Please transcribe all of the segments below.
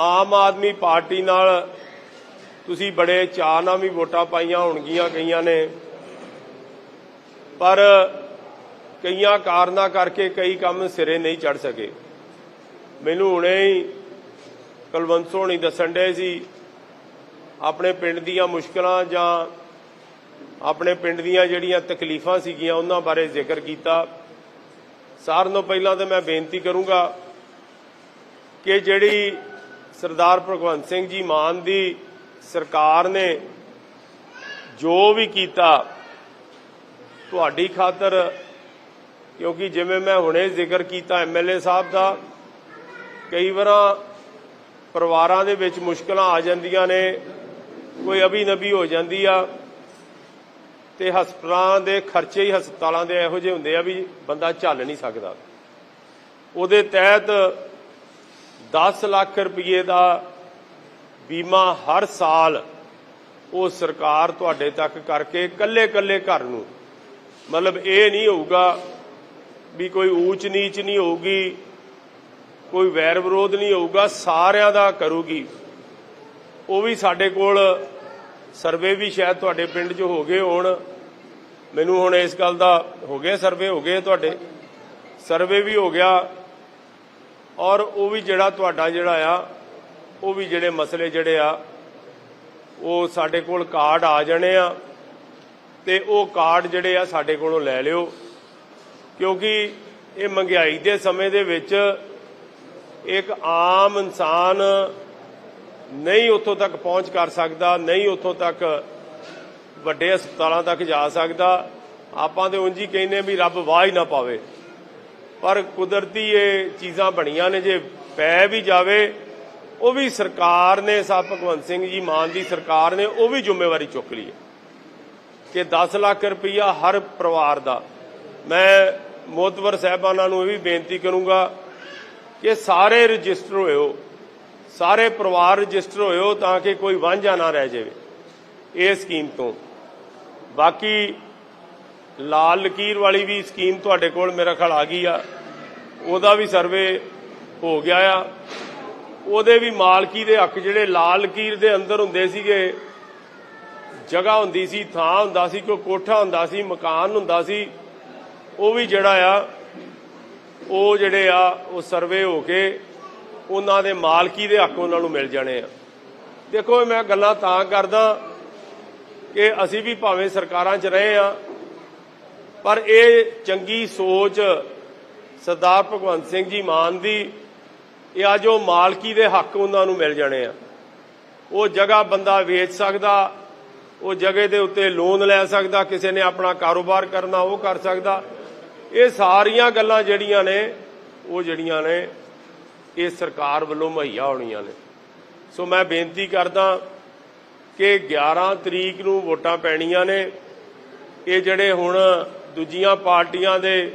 Aam Aadmi party ਨਾਲ ਤੁਸੀਂ ਬੜੇ ਚਾਅ ਨਾਲ ਵੀ ਵੋਟਾਂ ਪਾਈਆਂ ਹੋਣਗੀਆਂ, ਕਈਆਂ ਨੇ। ਪਰ ਕਈਆਂ ਕਾਰਨਾਂ ਕਰਕੇ ਕਈ ਕੰਮ ਸਿਰੇ ਨਹੀਂ ਚੜ ਸਕੇ। ਮੈਨੂੰ ਹੁਣੇ ਹੀ ਕੁਲਵੰਤ ਹੋਣੀ ਦੱਸਣ ਦੇ ਸੀ, ਆਪਣੇ ਪਿੰਡ ਦੀਆਂ ਮੁਸ਼ਕਲਾਂ ਜਾਂ ਆਪਣੇ ਪਿੰਡ ਦੀਆਂ ਜਿਹੜੀਆਂ ਤਕਲੀਫਾਂ ਸੀਗੀਆਂ, ਉਹਨਾਂ ਬਾਰੇ ਜ਼ਿਕਰ ਕੀਤਾ। ਸਾਰਿਆਂ ਤੋਂ ਪਹਿਲਾਂ ਤਾਂ ਮੈਂ ਬੇਨਤੀ ਕਰੂੰਗਾ ਕਿ ਜਿਹੜੀ ਸਰਦਾਰ ਭਗਵੰਤ ਸਿੰਘ ਜੀ ਮਾਨ ਦੀ ਸਰਕਾਰ ਨੇ ਜੋ ਵੀ ਕੀਤਾ, ਤੁਹਾਡੀ ਖਾਤਰ, ਕਿਉਂਕਿ ਜਿਵੇਂ ਮੈਂ ਹੁਣੇ ਜ਼ਿਕਰ ਕੀਤਾ ਐਮਐਲਏ ਸਾਹਿਬ ਦਾ, ਕਈ ਵਾਰਾਂ ਪਰਿਵਾਰਾਂ ਦੇ ਵਿੱਚ ਮੁਸ਼ਕਲਾਂ ਆ ਜਾਂਦੀਆਂ ਨੇ, ਕੋਈ ਅਭੀ ਨਬੀ ਹੋ ਜਾਂਦੀ ਆ, ਤੇ ਹਸਪਤਾਲਾਂ ਦੇ ਖਰਚੇ ਹੀ ਹਸਪਤਾਲਾਂ ਦੇ ਇਹੋ ਜਿਹੇ ਹੁੰਦੇ ਆ ਵੀ ਬੰਦਾ ਝੱਲ ਨਹੀਂ ਸਕਦਾ। ਉਹਦੇ ਤਹਿਤ 10 ਲੱਖ ਰੁਪਏ ਦਾ ਬੀਮਾ ਹਰ ਸਾਲ ਉਹ ਸਰਕਾਰ ਤੁਹਾਡੇ ਤੱਕ ਕਰਕੇ ਕੱਲੇ ਕੱਲੇ ਘਰ ਨੂੰ। ਮਤਲਬ ਇਹ ਨਹੀਂ ਹੋਊਗਾ ਵੀ ਕੋਈ ਊਚ ਨੀਚ ਨਹੀਂ ਹੋਊਗੀ, ਕੋਈ ਵੈਰ ਵਿਰੋਧ ਨਹੀਂ ਹੋਊਗਾ, ਸਾਰਿਆਂ ਦਾ ਕਰੂਗੀ। ਉਹ ਵੀ ਸਾਡੇ ਕੋਲ ਸਰਵੇ ਵੀ ਸ਼ਾਇਦ ਤੁਹਾਡੇ ਪਿੰਡ 'ਚ ਹੋ ਗਏ ਹੋਣ। ਮੈਨੂੰ ਹੁਣ ਇਸ ਗੱਲ ਦਾ ਹੋ ਗਿਆ, ਸਰਵੇ ਹੋ ਗਏ ਤੁਹਾਡੇ। ਸਰਵੇ ਵੀ ਹੋ ਗਿਆ। ਔਰ ਉਹ ਵੀ ਜਿਹੜਾ ਤੁਹਾਡਾ ਜਿਹੜਾ ਆ, ਉਹ ਵੀ ਜਿਹੜੇ ਮਸਲੇ ਜਿਹੜੇ ਆ, ਉਹ ਸਾਡੇ ਕੋਲ ਕਾਰਡ ਆ ਜਾਣੇ ਆ ਤੇ ਉਹ ਕਾਰਡ ਜਿਹੜੇ ਆ ਸਾਡੇ ਕੋਲੋਂ ਲੈ ਲਿਓ। ਕਿਉਂਕਿ ਇਹ ਮਹਿੰਗਾਈ ਦੇ ਸਮੇਂ ਦੇ ਵਿੱਚ ਇੱਕ ਆਮ ਇਨਸਾਨ ਨਹੀਂ ਉੱਥੋਂ ਤੱਕ ਪਹੁੰਚ ਕਰ ਸਕਦਾ, ਨਹੀਂ ਉੱਥੋਂ ਤੱਕ ਵੱਡੇ ਹਸਪਤਾਲਾਂ ਤੱਕ ਜਾ ਸਕਦਾ। ਆਪਾਂ ਤੇ ਉਂਝ ਹੀ ਕਹਿੰਦੇ ਵੀ ਰੱਬ ਵਾਹ ਹੀ ਨਾ ਪਾਵੇ। ਪਰ ਕੁਦਰਤੀ ਇਹ ਚੀਜ਼ਾਂ ਬਣੀਆਂ ਨੇ, ਜੇ ਪੈ ਵੀ ਜਾਵੇ, ਉਹ ਵੀ ਸਰਕਾਰ ਨੇ ਸਾਹਿਬ ਭਗਵੰਤ ਸਿੰਘ ਜੀ ਮਾਨ ਦੀ ਸਰਕਾਰ ਨੇ, ਉਹ ਵੀ ਜ਼ਿੰਮੇਵਾਰੀ ਚੁੱਕ ਲਈ ਹੈ ਕਿ 10 ਲੱਖ ਰੁਪਈਆ ਹਰ ਪਰਿਵਾਰ ਦਾ। ਮੈਂ ਮੋਤਵਰ ਸਾਹਿਬਾਨਾਂ ਨੂੰ ਇਹ ਵੀ ਬੇਨਤੀ ਕਰੂੰਗਾ ਕਿ ਸਾਰੇ ਰਜਿਸਟਰ ਹੋਇਓ, ਸਾਰੇ ਪਰਿਵਾਰ ਰਜਿਸਟਰ ਹੋਇਓ ਤਾਂ ਕਿ ਕੋਈ ਵਾਂਝਾ ਨਾ ਰਹਿ ਜਾਵੇ ਇਹ ਸਕੀਮ ਤੋਂ। ਬਾਕੀ ਲਾਲ ਲਕੀਰ ਵਾਲੀ ਵੀ ਸਕੀਮ ਤੁਹਾਡੇ ਕੋਲ ਮੇਰਾ ਖਿਆਲ ਆ ਗਈ ਆ। ਉਹਦਾ ਵੀ ਸਰਵੇ ਹੋ ਗਿਆ ਆ। ਉਹਦੇ ਵੀ ਮਾਲਕੀ ਦੇ ਹੱਕ ਜਿਹੜੇ ਲਾਲ ਲਕੀਰ ਦੇ ਅੰਦਰ ਹੁੰਦੇ ਸੀਗੇ, ਜਗ੍ਹਾ ਹੁੰਦੀ ਸੀ, ਥਾਂ ਹੁੰਦਾ ਸੀ, ਕੋਈ ਕੋਠਾ ਹੁੰਦਾ ਸੀ, ਮਕਾਨ ਹੁੰਦਾ ਸੀ, ਉਹ ਵੀ ਜਿਹੜਾ ਆ, ਉਹ ਜਿਹੜੇ ਆ, ਉਹ ਸਰਵੇ ਹੋ ਕੇ ਉਹਨਾਂ ਦੇ ਮਾਲਕੀ ਦੇ ਹੱਕ ਉਹਨਾਂ ਨੂੰ ਮਿਲ ਜਾਣੇ ਆ। ਦੇਖੋ, ਮੈਂ ਗੱਲਾਂ ਤਾਂ ਕਰਦਾ ਕਿ ਅਸੀਂ ਵੀ ਭਾਵੇਂ ਸਰਕਾਰਾਂ 'ਚ ਰਹੇ ਆ, ਪਰ ਇਹ ਚੰਗੀ ਸੋਚ ਸਰਦਾਰ ਭਗਵੰਤ ਸਿੰਘ ਜੀ ਮਾਨ ਦੀ, ਇਹ ਆ ਜੋ ਮਾਲਕੀ ਦੇ ਹੱਕ ਉਹਨਾਂ ਨੂੰ ਮਿਲ ਜਾਣੇ ਆ। ਉਹ ਜਗ੍ਹਾ ਬੰਦਾ ਵੇਚ ਸਕਦਾ, ਉਹ ਜਗ੍ਹਾ ਦੇ ਉੱਤੇ ਲੋਨ ਲੈ ਸਕਦਾ, ਕਿਸੇ ਨੇ ਆਪਣਾ ਕਾਰੋਬਾਰ ਕਰਨਾ, ਉਹ ਕਰ ਸਕਦਾ। ਇਹ ਸਾਰੀਆਂ ਗੱਲਾਂ ਜਿਹੜੀਆਂ ਨੇ, ਉਹ ਜਿਹੜੀਆਂ ਨੇ, ਇਹ ਸਰਕਾਰ ਵੱਲੋਂ ਮੁਹੱਈਆ ਹੋਣੀਆਂ ਨੇ। ਸੋ ਮੈਂ ਬੇਨਤੀ ਕਰਦਾ ਕਿ 11 ਤਰੀਕ ਨੂੰ ਵੋਟਾਂ ਪੈਣੀਆਂ ਨੇ। ਇਹ ਜਿਹੜੇ ਹੁਣ ਦੂਜੀਆਂ ਪਾਰਟੀਆਂ ਦੇ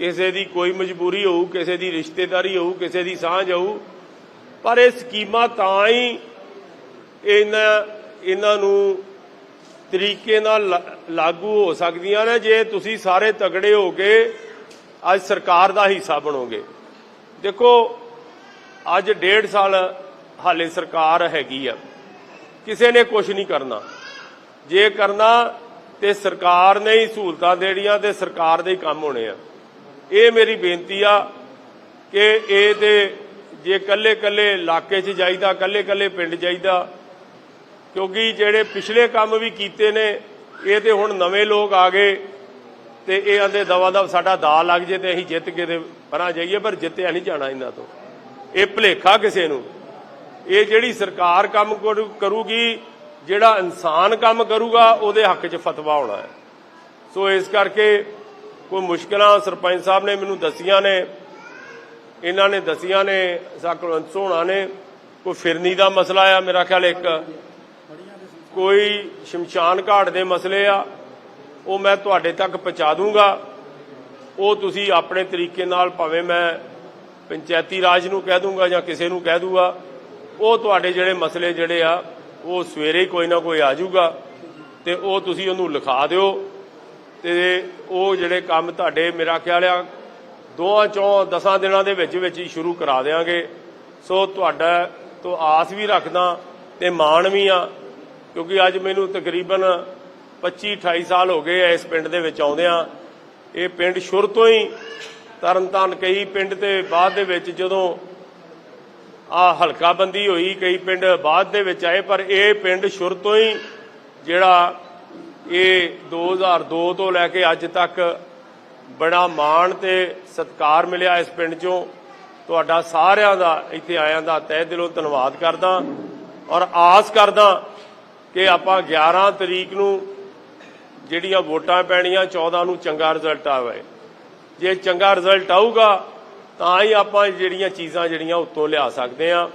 ਕਿਸੇ ਦੀ ਕੋਈ ਮਜਬੂਰੀ ਹੋਊ, ਕਿਸੇ ਦੀ ਰਿਸ਼ਤੇਦਾਰੀ ਹੋਊ, ਕਿਸੇ ਦੀ ਸਾਂਝ ਹੋਊ, ਪਰ ਇਹ ਸਕੀਮਾਂ ਤਾਂ ਹੀ ਇਹਨਾਂ ਇਹਨਾਂ ਨੂੰ ਤਰੀਕੇ ਨਾਲ ਲਾਗੂ ਹੋ ਸਕਦੀਆਂ ਨੇ ਜੇ ਤੁਸੀਂ ਸਾਰੇ ਤਗੜੇ ਹੋ ਕੇ ਅੱਜ ਸਰਕਾਰ ਦਾ ਹਿੱਸਾ ਬਣੋਗੇ। ਦੇਖੋ, ਅੱਜ ਡੇਢ ਸਾਲ ਹਾਲੇ ਸਰਕਾਰ ਹੈਗੀ ਆ। ਕਿਸੇ ਨੇ ਕੁਝ ਨਹੀਂ ਕਰਨਾ। ਜੇ ਕਰਨਾ, ਤੇ ਸਰਕਾਰ ਨੇ ਹੀ ਸਹੂਲਤਾਂ ਦੇਣੀਆਂ ਤੇ ਸਰਕਾਰ ਦੇ ਹੀ ਕੰਮ ਹੋਣੇ ਆ। ਇਹ ਮੇਰੀ ਬੇਨਤੀ ਆ ਕਿ ਇਹ ਤੇ ਜੇ ਕੱਲੇ ਕੱਲੇ ਇਲਾਕੇ 'ਚ ਜਾਈਦਾ, ਕੱਲੇ ਕੱਲੇ ਪਿੰਡ ਜਾਈਦਾ, ਕਿਉਂਕਿ ਜਿਹੜੇ ਪਿਛਲੇ ਕੰਮ ਵੀ ਕੀਤੇ ਨੇ, ਇਹ ਤੇ ਹੁਣ ਨਵੇਂ ਲੋਕ ਆ ਗਏ ਤੇ ਇਹ ਆਂਦੇ ਦਵਾ ਦਵ ਸਾਡਾ ਦਾ ਲੱਗ ਜੇ ਤੇ ਅਸੀਂ ਜਿੱਤ ਕੇ ਤੇ ਪਰਾਂ ਜਾਈਏ, ਪਰ ਜਿੱਤਿਆ ਨਹੀਂ ਜਾਣਾ ਇਹਨਾਂ ਤੋਂ। ਇਹ ਭਲੇਖਾ ਕਿਸੇ ਨੂੰ। ਇਹ ਜਿਹੜੀ ਸਰਕਾਰ ਕੰਮ ਕਰੂਗੀ, ਜਿਹੜਾ ਇਨਸਾਨ ਕੰਮ ਕਰੂਗਾ, ਉਹਦੇ ਹੱਕ 'ਚ ਫਤਵਾ ਹੋਣਾ ਹੈ। ਸੋ ਇਸ ਕਰਕੇ ਕੋਈ ਮੁਸ਼ਕਲਾਂ ਸਰਪੰਚ ਸਾਹਿਬ ਨੇ ਮੈਨੂੰ ਦੱਸੀਆਂ ਨੇ, ਇਹਨਾਂ ਨੇ ਦੱਸੀਆਂ ਨੇ ਸਾਕਲਵੰਤ ਸੋਹਣਾ ਨੇ, ਕੋਈ ਫਿਰਨੀ ਦਾ ਮਸਲਾ ਆ ਮੇਰਾ ਖਿਆਲ ਇੱਕ। ਕੋਈ ਸ਼ਮਸ਼ਾਨ ਘਾਟ ਦੇ ਮਸਲੇ ਆ, ਉਹ ਮੈਂ ਤੁਹਾਡੇ ਤੱਕ ਪਹੁੰਚਾ ਦੂੰਗਾ। ਉਹ ਤੁਸੀਂ ਆਪਣੇ ਤਰੀਕੇ ਨਾਲ ਭਾਵੇਂ ਮੈਂ ਪੰਚਾਇਤੀ ਰਾਜ ਨੂੰ ਕਹਿ ਦੂੰਗਾ ਜਾਂ ਕਿਸੇ ਨੂੰ ਕਹਿ ਦੂੰਗਾ, ਉਹ ਤੁਹਾਡੇ ਜਿਹੜੇ ਮਸਲੇ ਜਿਹੜੇ ਆ, ਉਹ ਸਵੇਰੇ ਕੋਈ ਨਾ ਕੋਈ ਆ ਜਾਊਗਾ ਤੇ ਉਹ ਤੁਸੀਂ ਉਹਨੂੰ ਲਿਖਾ ਦਿਓ। ਤੇ ਉਹ ਜਿਹੜੇ ਕੰਮ ਤੁਹਾਡੇ ਮੇਰਾ ਖਿਆਲ ਆ ਦੋਆਂ ਚੋਂ ਦਸਾਂ ਦਿਨਾਂ ਦੇ ਵਿੱਚ ਵਿੱਚ ਹੀ ਸ਼ੁਰੂ ਕਰਾ ਦੇਵਾਂਗੇ ਸੋ ਤੁਹਾਡਾ ਤੋਂ ਆਸ ਵੀ ਰੱਖਦਾ ਤੇ ਮਾਣ ਵੀ ਆ, ਕਿਉਂਕਿ ਅੱਜ ਮੈਨੂੰ ਤਕਰੀਬਨ 25 28 ਸਾਲ ਹੋ ਗਏ ਆ ਇਸ ਪਿੰਡ ਦੇ ਵਿੱਚ ਆਉਂਦਿਆਂ ਇਹ ਪਿੰਡ ਸ਼ੁਰੂ ਤੋਂ ਹੀ ਤਰਨਤਾਰਨ ਕਈ ਪਿੰਡ ਤੇ ਬਾਅਦ ਦੇ ਵਿੱਚ ਜਦੋਂ ਆ ਹਲਕਾ ਬੰਦੀ ਹੋਈ, ਕਈ ਪਿੰਡ ਬਾਅਦ ਦੇ ਵਿੱਚ ਆਏ, ਪਰ ਇਹ ਪਿੰਡ ਸ਼ੁਰੂ ਤੋਂ ਹੀ ਜਿਹੜਾ ਇਹ 2002 ਤੋਂ ਲੈ ਕੇ ਅੱਜ ਤੱਕ ਬੜਾ ਮਾਣ ਤੇ ਸਤਿਕਾਰ ਮਿਲਿਆ ਇਸ ਪਿੰਡ ਚੋਂ। ਤੁਹਾਡਾ ਸਾਰਿਆਂ ਦਾ ਇੱਥੇ ਆਇਆਂ ਦਾ ਤਹਿ ਦਿਲੋਂ ਧੰਨਵਾਦ ਕਰਦਾ ਔਰ ਆਸ ਕਰਦਾ ਕਿ ਆਪਾਂ 11 ਤਰੀਕ ਨੂੰ ਜਿਹੜੀਆਂ ਵੋਟਾਂ ਪੈਣੀਆਂ 14 ਨੂੰ ਚੰਗਾ ਰਿਜ਼ਲਟ ਆਵੇ। ਜੇ ਚੰਗਾ ਰਿਜ਼ਲਟ ਆਊਗਾ, ਤਾਂ ਹੀ ਆਪਾਂ ਜਿਹੜੀਆਂ ਚੀਜ਼ਾਂ ਜਿਹੜੀਆਂ ਉੱਤੋਂ ਲਿਆ ਸਕਦੇ ਆ